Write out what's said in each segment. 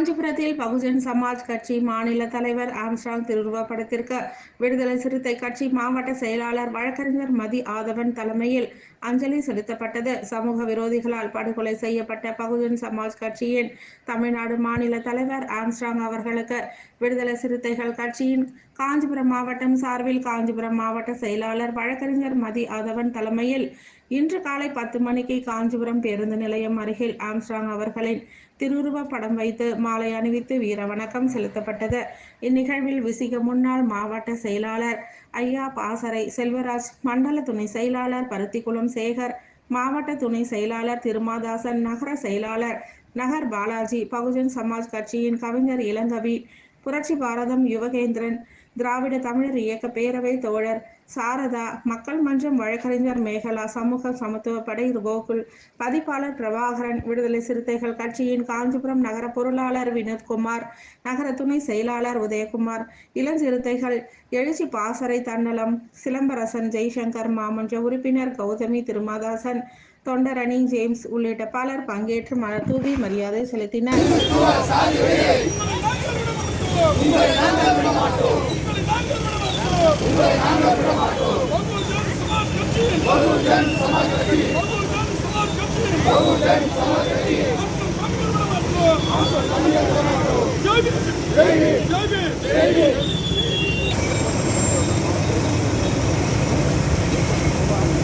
காஞ்சிபுரத்தில் பகுஜன் சமாஜ் கட்சி மாநில தலைவர் ஆம்ஸ்டாங் திருவுருவப்படத்திற்கு விடுதலை சிறுத்தை கட்சி மாவட்ட செயலாளர் வழக்கறிஞர் மதி ஆதவன் தலைமையில் அஞ்சலி செலுத்தப்பட்டது. சமூக விரோதிகளால் படுகொலை செய்யப்பட்ட பகுஜன் சமாஜ் கட்சியின் தமிழ்நாடு மாநில தலைவர் ஆம்ஸ்டாங் அவர்களுக்கு விடுதலை சிறுத்தைகள் கட்சியின் காஞ்சிபுரம் மாவட்டம் சார்பில் காஞ்சிபுரம் மாவட்ட செயலாளர் வழக்கறிஞர் மதி ஆதவன் தலைமையில் இன்று காலை பத்து மணிக்கு காஞ்சிபுரம் பேருந்து நிலையம் அருகில் ஆம்ஸ்ட்ராங் அவர்களின் திருவுருவ படம் வைத்து மாலை அணிவித்து வீர வணக்கம் செலுத்தப்பட்டது. இந்நிகழ்வில் விசிக முன்னாள் மாவட்ட செயலாளர் ஐயா பாசறை செல்வராஜ் மண்டல துணை செயலாளர் பருத்திக்குளம் சேகர் மாவட்ட துணை செயலாளர் திருமாதாசன் நகர செயலாளர் நகர் பாலாஜி பகுஜன் சமாஜ் கட்சியின் கவிஞர் இளங்கவி புரட்சி பாரதம் யுவகேந்திரன் திராவிட தமிழர் இயக்க பேரவை தோழர் சாரதா மக்கள் மன்றம் வழக்கறிஞர் மேகலா சமூக சமத்துவ படை கோகுல் பதிப்பாளர் பிரபாகரன் விடுதலை சிறுத்தைகள் கட்சியின் காஞ்சிபுரம் நகர பொருளாளர் வினோத்குமார் நகர துணை செயலாளர் உதயகுமார் இளஞ்சிறுத்தைகள் எழுச்சி பாசறை தன்னலம் சிலம்பரசன் ஜெய்சங்கர் மாமன்ற உறுப்பினர் கௌதமி திருமாதாசன் தொண்டரணி ஜேம்ஸ் உள்ளிட்ட பலர் பங்கேற்று மலர் தூவி மரியாதை செலுத்தினர்.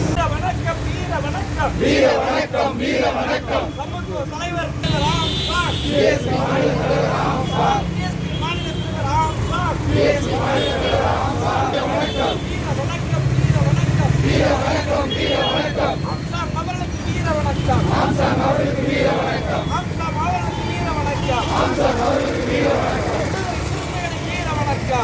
வீர வணக்கம் வீர வணக்கம் வீர வணக்கம் சமத்துவ தலைவர்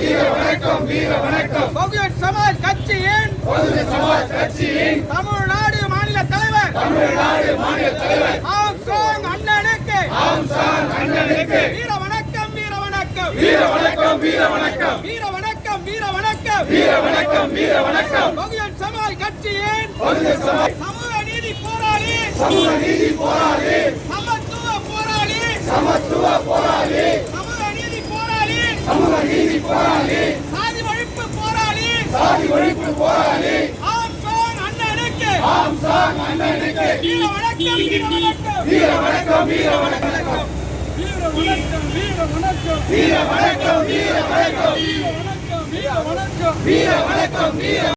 வீர வணக்கம் வீர வணக்கம் பகுஜன் சமாஜ் கட்சியின் பொது சமாஜ் கட்சியின் தமிழ்நாடு மாநில தலைவர். தமிழ்நாடு மாநில தலைவர். ஆம் சாங் அண்ணனுக்கு. ஆம் சாங் அண்ணனுக்கு. வீர வணக்கம் வீர வணக்கம் வீர வணக்கம் வீர வணக்கம் வீர வணக்கம் வீர வணக்கம் வீர வணக்கம் வீர வணக்கம் பகுஜன் சமாஜ் கட்சியின் பொது சமாஜ். சமூக நீதி போராளி. சமூக நீதி போராளி. சமத்துவ போராளி. சமத்துவ போராளி. சமூக நீதி போராளி சாதி ஒழிப்பு போராளி. சாதி ஒழிப்பு போராளி. ஆம் சாங் அண்ணனுக்கு. ஆம் சாங் அண்ணனுக்கு. வீர வணக்கம் வீர வணக்கம். வீர வணக்கம் வீர வணக்கம். வீர வணக்கம் வீர வணக்கம். வீர வணக்கம் வீர வணக்கம். வீர வணக்கம் வீர வணக்கம். வீர வணக்கம் வீர